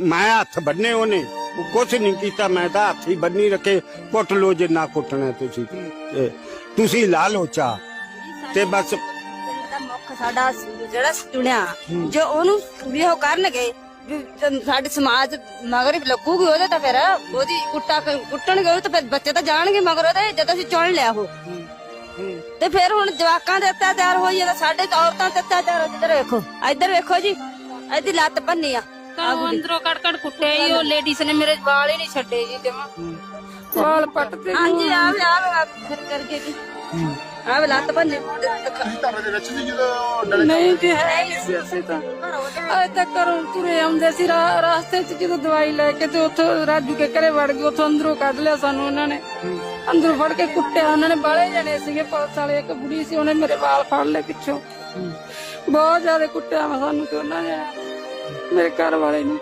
ਮੈਂ ਹੱਥ ਬੰਨੇ ਉਹਨੇ, ਉਹ ਕੁਛ ਨਹੀਂ ਕੀਤਾ, ਮੈਂ ਤਾਂ ਹੱਥ ਹੀ ਬੰਨੀ ਰੱਖੇ, ਕੁੱਟ ਲੋ ਜੇ ਨਾ ਕੁੱਟਣਾ ਤੁਸੀਂ। ਤੇ ਤੁਸੀਂ ਲਾ ਲੋ ਚਾ ਤੇ ਬਸ ਦਾ ਮੁੱਖ ਸਾਡਾ ਜਿਹੜਾ ਚੁਣਿਆ ਜੋ ਉਹਨੂੰ ਵੀ ਉਹ ਕਰਨਗੇ। ਵੀ ਸਾਡੇ ਸਮਾਜ ਮਗਰ ਲੱਗੂਗੀ, ਉਹਦੇ ਤਾਂ ਫਿਰ ਉਹਦੀ ਕੁੱਟਾ ਕੁੱਟਣਗੇ, ਉਹ ਤਾਂ ਫਿਰ ਬੱਚੇ ਤਾਂ ਜਾਣਗੇ ਮਗਰ ਉਹਦੇ, ਜਦੋਂ ਅਸੀਂ ਚੁਣ ਲਿਆ ਉਹ। ਤੇ ਫਿਰ ਹੁਣ ਜਵਾਕਾਂ ਦੇ ਅਤਿਆਚਾਰ ਹੋਈ ਜਾਂਦਾ, ਸਾਡੇ ਔਰਤਾਂ ਤੇ ਅਤਿਆਚਾਰ ਹੋ ਇੱਧਰ ਵੇਖੋ। ਇੱਧਰ ਵੇਖੋ ਜੀ, ਇਹਦੀ ਲੱਤ ਭੰਨੀ ਆ। ਅੰਦਰੋਂ ਕੜ ਕੜ ਕੁੱਟਿਆ ਹੀ ਉਹ ਲੇਡੀਜ਼ ਨੇ ਮੇਰੇ ਵਾਲ ਹੀ ਨਹੀਂ ਛੱਡੇ ਜੀ ਜਮਾ। ਵਾਲ ਪੱਟ ਤੇ ਹਾਂਜੀ ਆਵੇ ਆਵੇ ਫਿਰ ਕਰਕੇ ਜੀ। ਆਵੇ ਲੱਤ ਭੰਨੀ ਧਰਨੇ ਦੇ ਵਿੱਚ ਸੀ ਜਦੋਂ ਡਲੇ ਨਹੀਂ ਜੀ ਹੈ ਨਹੀਂ ਸੀ ਅਸੀਂ ਤਾਂ। ਅਜੇ ਤੱਕ ਘਰੋਂ ਤੁਰੇ ਆਉਂਦੇ ਸੀ ਰਾ- ਰਾਸਤੇ 'ਚ ਜਦੋਂ ਦਵਾਈ ਲੈ ਕੇ ਤੇ ਉੱਥੋਂ ਰਾਜੂ ਕੇ ਘਰੇ ਵੜ ਗਏ ਉੱਥੋਂ ਅੰਦਰੋਂ ਕੱਢ ਲਿਆ ਸਾਨੂੰ ਉਹਨਾਂ ਨੇ। ਅੰਦਰੋਂ ਫੜ ਕੇ ਕੁੱਟਿਆ ਉਹਨਾਂ ਨੇ ਬਾਲੇ ਜਣੇ ਸੀਗੇ ਪੁਲਿਸ ਵਾਲੇ ਇੱਕ ਬੁੜੀ ਸੀ ਉਹਨੇ ਮੇਰੇ ਵਾਲ ਫੜ ਲਏ ਪਿੱਛੋਂ। ਬਹੁਤ ਜ਼ਿਆਦਾ ਕੁੱਟਿਆ ਵਾ ਸਾਨੂੰ ਤੇ ਉਹਨਾਂ ਨੇ। ਮੇਰੇ ਘਰ ਵਾਲੇ ਨੂੰ